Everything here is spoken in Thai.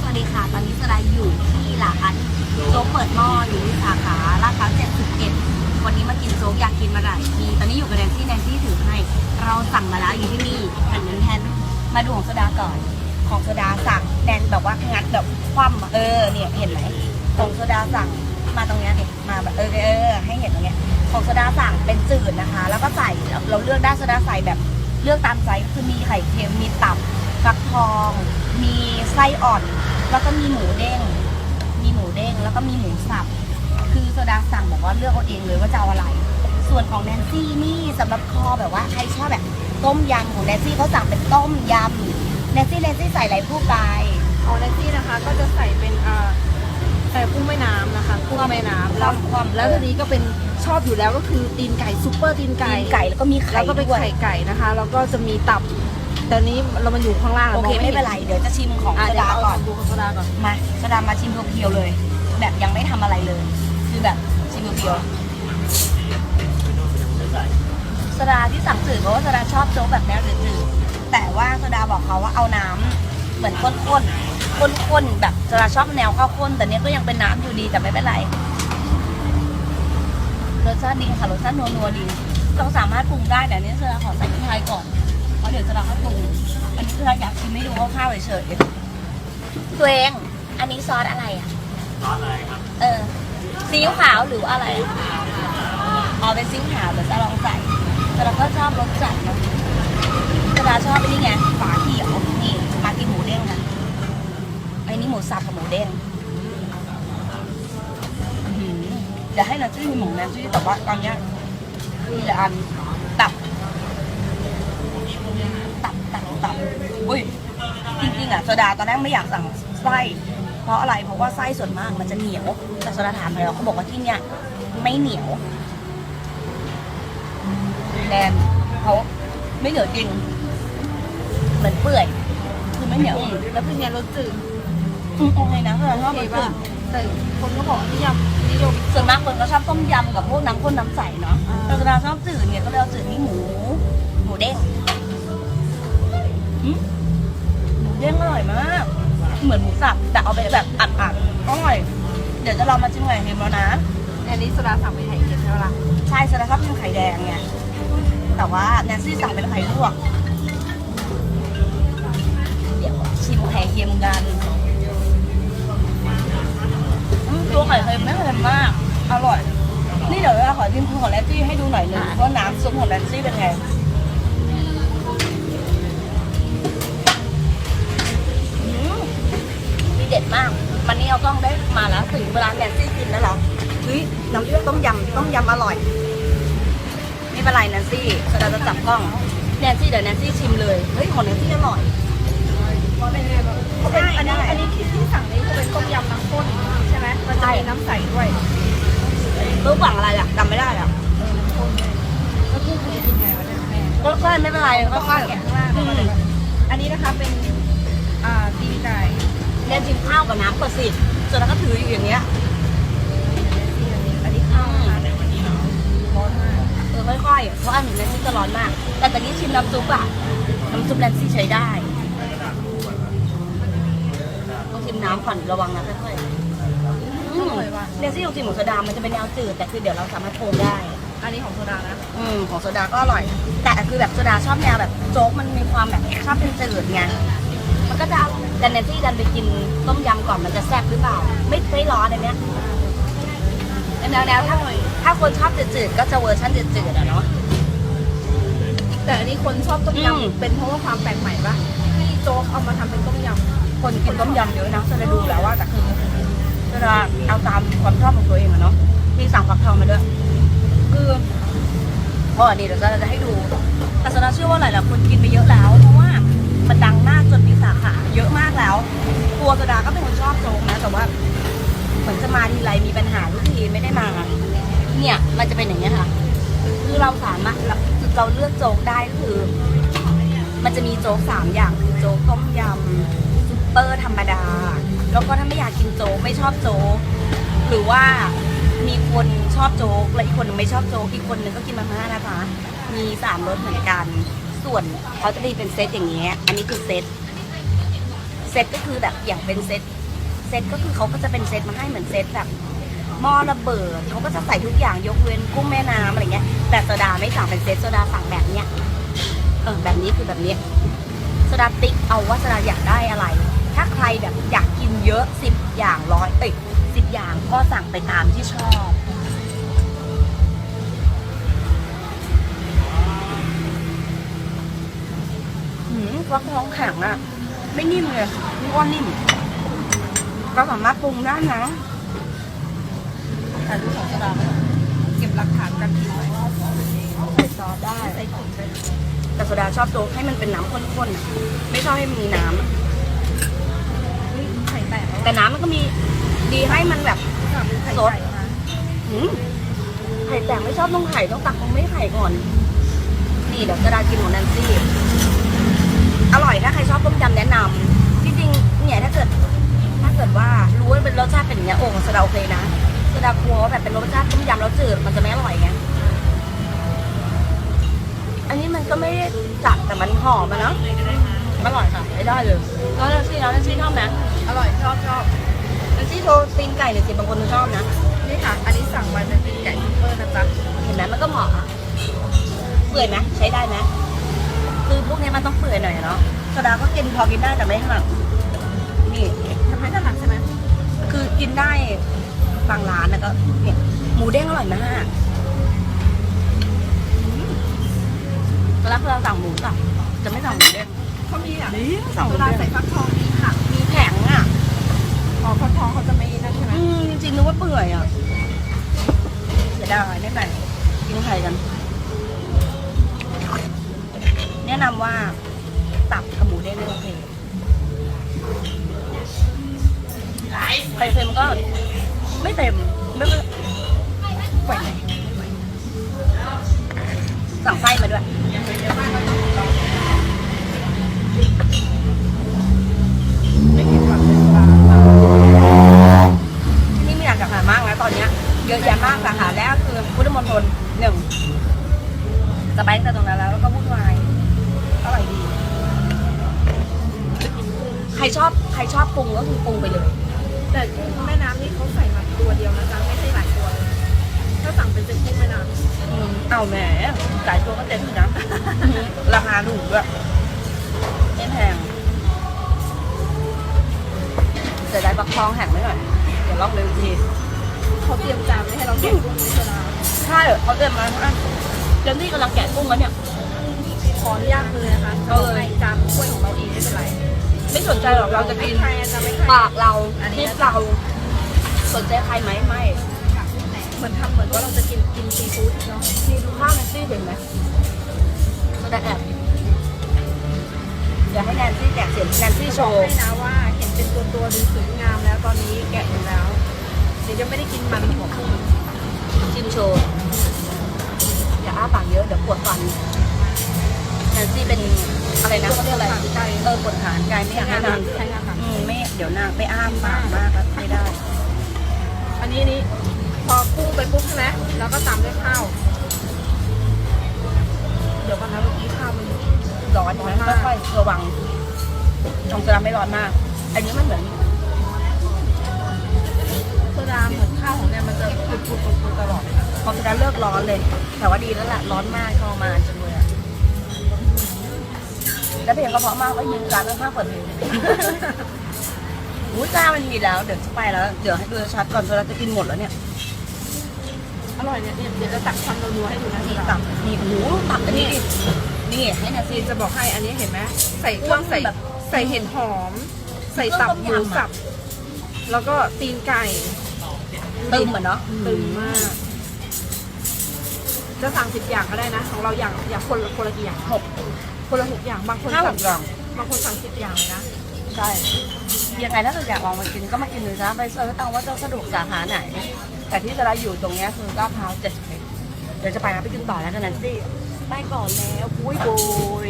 สวัสดีค่ะ ตอนนี้สไลด์อยู่ที่ร้านโจ๊กเปิดหม้ออยู่ที่สาขาลาดพร้าว71 วันนี้มากินโจ๊กอยากกินมาหลายทีตอนนี้อยู่กับแนนซี่แนนซี่ถือให้ เราสั่งมาแล้วอยู่ที่นี่แผ่นเงินแทนมาดูของโซดาก่อน ของโซดาสั่งแนนแบบว่างัดแบบคว่ำเออเนี่ยเห็นไหมของโซดาสั่งมาตรงเนี้ยเนี่ยมาแบบเออเออให้เห็นตรงเนี้ยของโซดาสั่งเป็นจืดนะคะ แล้วก็ใส่เราเราเลือกได้โซดาใส่แบบเลือกตามไซส์คือมีไข่เค็มมีตับฟักทอง มีไส้อ่อน แล้วก็มีหมูเด้ง มีหมูเด้งแล้วก็มีหมูสับ คือโซดาสั่งแบบว่าเลือกเอาเองเลยว่าจะเอาอะไร ส่วนของแนนซี่นี่สำหรับคอแบบว่าใครชอบแบบ ต้มยำของแนนซี่เขาสั่งเป็นต้มยำแนนซี่แนนซี่ใส่อะไรผู้กายของแนนซี่นะคะก็จะใส่เป็นเอ่อเอ่อกุ้งแม่น้ำนะคะกุ้งแม่น้ำแล้วความแล้วทีนี้ก็เป็นชอบอยู่แล้วก็คือตีนไก่ซุปเปอร์ตีนไก่ไก่ไก่แล้วก็มีไข่แล้วก็เป็นด้วยไข่ไก่นะคะแล้วก็จะมีตับ แต่นี้เรามาอยู่ข้างล่างโอเคมงไม่เป็นไรเดี๋ยวจะชิมของอะโซเดี๋ยวดาเราก่อนดูของโซดาก่อนมาโซดามาชิมเพียวๆเลย แบบยังไม่ทำอะไรเลย คือแบบชิมเพียวๆโซดาที่สั่งจืดเพราะว่าโซดาชอบโจ๊กแบบแนวจืดๆแต่ว่าโซดาบอกเขาว่าเอาน้ำเหมือนข้นๆข้นๆแบบโซดาชอบแนวข้าวข้น แต่เนี้ยก็ยังเป็นน้ำอยู่ดีแต่ไม่เป็นไรรสชาติดีค่ะรสชาตินัวๆดีเราสามารถปรุงได้แต่อันนี้โซดาขอใส่พริกไทยก่อนเพ ราะเดี๋ยวโซดาค่อยปรุงอันนี้โซดาอยากชิมให้ดูคร่าวๆเฉยๆตัวเองอันนี้ซอสอะไรอะ ซอสอะไรครับ เออซีอิ๊วขาวหรือว่าอะไรอ๋อเป็นซีอิ๊วขาวเดี๋ยวจะลองใส่ แต่เราก็ชอบรสจัดนะแต่เราชอบไอ้นี่ไงฝาเขียวนี่มากินหมูเด้งกันไอ้นี่หมูสับกับหมูเด้งอื้อหือเดี๋ยวให้นาจี้มีหมูนาจี้แต่ว่าตอนเนี้ยมีแต่อันตับ ตับตับตับ อุ้ยจริงๆอะโซดาตอนแรกไม่อยากสั่งไส้เพราะอะไรเพราะว่าไส้ส่วนมากมันจะเหนียว แต่โซดาถามไปแล้วเขาบอกว่าที่เนี่ยไม่เหนียวแดนเขาไม่เหนียวจริงเหมือนเปื่อยคือไม่เหนียวแล้วเป็นไงรสจืดอืมโอเคนะโซดาชอบโอมันเคเปื่ป่ะอยแต่คนก็บอกนิยมนิยมส่วนมากคนก็ชอบต้มยำกับพวกน้ำข้นน้ำใสเนาะอ่าแต่โซดาชอบจืดเนี่ยก็เลยเอาจืดนี่หมูหมู เหมือนหมูสับแต่เอาไปแบบอัดๆอร่อย เดี๋ยวจะลองมาชิมไข่เค็มแล้วนะ อันนี้โซดาสั่งเป็นไข่เค็มใช่ไหมล่ะใช่โซดาชอบกินไข่แดงไงแต่ว่าแนนซี่สั่งเป็นไข่ลวก เดี๋ยวชิมไข่เค็มกันอืมตัวไข่เค็มไม่เค็มมาก อร่อย นี่เดี๋ยวเราขอชิมของแนนซี่ให้ดูหน่อยหนึงว่าน้ำซุปของแนนซี่เป็นไง เด็ดมาก วันนี้เอากล้องได้มาแล้วถึงเวลาแนนซี่กินแล้วเหรอเฮ้ยน้ำต้มยำต้มยำอร่อยไม่เป็นไรแนนซี่เราจะจับกล้องแนนซี่เดี๋ยวแนนซี่ชิมเลยเฮ้ยของแนนซี่อร่อยเป็นไงบ้างเขาเป็นอันนี้อันนี้ที่ที่สั่งนี้จะเป็นต้มยำน้ำข้นใช่ไหมมันจะมีน้ำใสด้วยรู้ฝั่งอะไรอะจำไม่ได้อะแล้วกุ้งคุณจะกินไงวะเนี่ยแม่ก็ค่อยไม่เป็นไรต้ก็องค่อยแกะข้างล่างเข้ามาเลยก่อนอันนี้นะคะเป็นอ่าตีนไก่ แนนชิมข้าวกับน้ำก่อนสิส่วนแล้วก็ถืออยู่อย่างเงี้ยอันนี้ข้าวนะคะร้อนมากเออค่อยๆเพราะอันแนนซี่จะร้อนมาก แต่ตอนนี้ชิมน้ำซุปอะน้ำซุปแนนซี่ใช้ได้ต้องชิมน้ำก่อนระวังนะค่อยๆอืมแนนซี่ลองชิมหมูสดา มันจะเป็นแนวจืดแต่คือเดี๋ยวเราสามารถปรุงได้ อันนี้ของโซดานะ อืมของโซดาก็อร่อย แต่คือแบบโซดาชอบแนวแบบโจ๊กมันมีความแบบชอบเป็นจืดไง มันก็จะแต่ในที่ดันไปกินต้มยำก่อนมันจะแซ่บหรือเปล่า ไม่ไม่ร้อนอันเนี้ยแนวแนวถ้าถ้าคนชอบจืดๆก็จะเวอร์ชันจืดๆอะเนาะแต่อันนี้คนชอบต้มอืมยำเป็นเพราะว่าความแปลกใหม่ปะที่โจ๊กเอามาทำเป็นต้มยคนกินต้มยำเยอะนะโซดาดูแล้วว่าแต่คือโซดาเอาตามความชอบของตัวเองอะเนาะมีสั่งฟักทองมาด้วยคืออ๋อนี่เดี๋ยวเราจะให้ดูแต่โซดาเชื่อว่าหลายๆคนกินไปเยอะแล้วเพราะว่า มันดังมากจนมีสาขาเยอะมากแล้วตัวโซดาก็เป็นคนชอบโจ๊กนะ แต่ว่าเหมือนจะมาทีไรมีปัญหาทุกทีไม่ได้มา เนี่ยมันจะเป็นอย่างนี้ยค่ะ คือเราสามารถเราเลือกโจ๊กได้ก็คือ มันจะมีโจ๊กสามอย่างคือโจ๊กต้มยำซุปเปอร์ธรรมดา แล้วก็ถ้าไม่อยากกินโจ๊กไม่ชอบโจ๊กหรือว่ามีคนชอบโจ๊กและอีกคนหนึงไม่ชอบโจ๊กอีกคนหนึงก็กินมาม่านะคะ มีสามรสเหมือนกัน ส่วนเขาจะมีเป็นเซตอย่างเงี้ย อันนี้คือเซต เซตก็คือแบบอย่างเป็นเซต เซตก็คือเขาก็จะเป็นเซตมาให้เหมือนเซตแบบหม้อระเบิดเขาก็จะใส่ทุกอย่างยกเว้นกุ้งแม่น้ำอะไรเงี้ย แต่โซดาไม่สั่งเป็นเซตโซดาสั่งแบบเนี้ย เออแบบนี้คือแบบเนี้ยโซดาติ๊กเอาว่าโซดาอยากได้อะไร ถ้าใครแบบอยากกินเยอะสิบอย่างร้อยเอ้ยสิบอย่างก็สั่งไปตามที่ชอบ ฟักทองแข็งอะไม่นิ่มเลยนี่ว่านิ่มเราสามารถปรุงได้นะแต่ดูของสดาไหมเก็บหลักฐานการกินไว้ใส่ซอสได้ใส่ถุงไปแต่โซดาชอบโจ๊กให้มันเป็นน้ำข้นๆอะไม่ชอบให้มันมีน้ำอะไข่แตกแล้วแต่น้ำมันก็มีดีให้มันแบบค่ะเป็นไข่ไก่นะหืมไข่แตกไม่ชอบต้องไข่ต้องตักตรงไม่ไข่ก่อน นี่เดี๋ยวโซดากินของแนนซี่ อร่อยถ้าใครชอบต้มยำแนะนำจริงๆเนี่ยถ้าเกิด ถ้าเกิดว่ารู้ว่าเป็นรสชาติเป็นอย่างเงี้ยโอ้โซดาโอเคนะโซดากลัวว่าแบบเป็นรสชาติต้มยำแล้วจืดมันจะไม่อร่อยไงอันนี้มันก็ไม่ได้จัดแต่มันหอมอะเนาะอร่อยค่ะใช้ได้เลยแล้วแนนซี่แล้วแนนซี่ชอบไหมอร่อยชอบชอบแนนซี่โทรตีนไก่หน่อยสิบางคนชอบนะนี่ค่ะ อันนี้สั่งมาเป็นตีนไก่ซุปเปอร์นะจ๊ะเห็นไหมมันก็เหมาะอะเปื่อยไหมใช้ได้ไหม คือพวกนี้มันต้องเปื่อยหน่อยอะเนาะโซดาก็กินพอกินได้แต่ไม่ถนัดนี่ทำให้ถนัดใช่ไหมคือกินได้บางร้านนะก็เนี่ยหมูเด้งอร่อยมากตอนแรกเราสั่งหมูสับจะไม่สั่งหมูเด้งเขามีอะนี่สั่งหเวมูลาเด้งใส่ฟักทองมีผักมีแข็งอะพอฟักทองเขาจะไม่นั่นใช่ไหมอืมจริงๆนึกว่าเปื่อยอะเสียดายไม่เป็นไรกินไข่กัน ว่าตับกับหมูเด้งไม่โอเคไข่เค็มก็ไม่เต็มไม่ไม่ไหวไหมสั่งไส้มาด้วยไม่กินผักเลยที่นี่มีหลายสาขามากนะตอนนี้เยอะแยะมากสาขาแรกคือพุทธมณฑลหนึ่งสบายตั้งแต่ตรงนั้นแล้วแล้วก็ ชอบใครชอบปรุงก็คือปรุงไปเลย แต่กุ้งแม่น้ำนี่เขาใส่มาตัวเดียวนะจ๊ะไม่ใช่หลายตัวเลยถ้าสั่งเป็นเซ็ตกุ้งแม่น้ำอืมเอาแหมหลายตัวก็เต็มอยู่นะ ราคาถูกด้วยไม่แพงเสียดายปักทองแห้งไม่หน่อยเดี๋ยวลองเร็วทีเขาเตรียมจานไว้ให้เราแกะกุ้งนี้เวลาใช่เขาเต็มมาอะเจนนี่กำลังแกะกุ้งแล้วเนี่ยขออนุญาตเลยนะคะเอาเลยในจานถ้วยของ ไม่สนใจหรอกเราจะกินไม่ใครจะไม่ใครปากเราอันนี้คิดเรา สนใจใครไหมไม่เหมือนทำเหมือนว่าเราจะกินกินซีฟู้ดเนาะนี่ดูข้าวแนนซี่เห็นไหมก็ได้แอบเดี๋ยวให้แนนซี่แกะเสียงแนนซี่โชบอกว์ให้นะว่าเห็นเป็นตัวตัวๆดูสวยงามแล้วตอนนี้แกะอยู่แล้วเดี๋ยวยังไม่ได้กินมันหัวกุ้งชิมโชว์อย่าอ้าปากเยอะเดี๋ยวปวดฟัน แนนซี่เป็นอะไรนะเขาเรียกอะไรผ่านไกลเออปวดฐานกายไม่อยากให้นางใช่ค่ะอืมไม่เดี๋ยวนางไปอ้ามปากมากแล้วไม่ได้ อันนี้อันนี้พอกุ้งไปปุ๊บใช่ไหมแล้วก็ตามด้วยข้าวเดี๋ยวก่อนนะเมื่อกี้ข้าวมันร้อนไหมค่อยๆระวังชงจะไม่ร้อนมาก อันนี้มันเหมือนโซดาเหมือนข้าวของเนี่ยมันจะปุดปุดปุดปุดตลอดเลยนะพอจะเลิกร้อนเลย แต่ว่าดีแล้วแหละร้อนมากทรมานจังเลยอะ แล้วเพลงก็เพราะมากว่ายืนร้านข้างๆเปิดเพลงอุ้ยจ้ามันมีแล้ว เดี๋ยวจะไปแล้ว เดี๋ยวให้ดูชัดก่อนเราจะกินหมดแล้วเนี่ยอร่อยเนี่ยเดี๋ยวจะตักความนัวๆให้ดูนะนี่นี่ตัตับบนี่หมูตับอันนี้ดินี่ให้นาซีจะบอกให้อันนี้เห็นไหมใส่เคอ้รื่วอนงใส่แบบใส่เห็ดหอม ใส่ตับหมูสับ แล้วก็ตีนไก่ตึมเหมือนเนาะตึงมาก จะสั่งสิบอย่างก็ได้นะ ของเราอย่างอย่างคนละคนละกี่อย่างหก คนละหกอย่างบางคนห้าหสั่งกอย่างบางคนสั่งสิบอย่างเลยนะใช่ยังไงถ้าเกิดอยากลองมากินก็มากินดูนะไปเซิร์ชตังว่าจะสะดวกสาขาไหน แต่ที่จะได้อยู่ตรงเนี้ยคือลาดพร้าวเจ็ดสิบเอ็ดเดี๋ยวจะไปนะไปกินต่อแล้วกันนันซี่ไปก่อนแล้วบุยบุย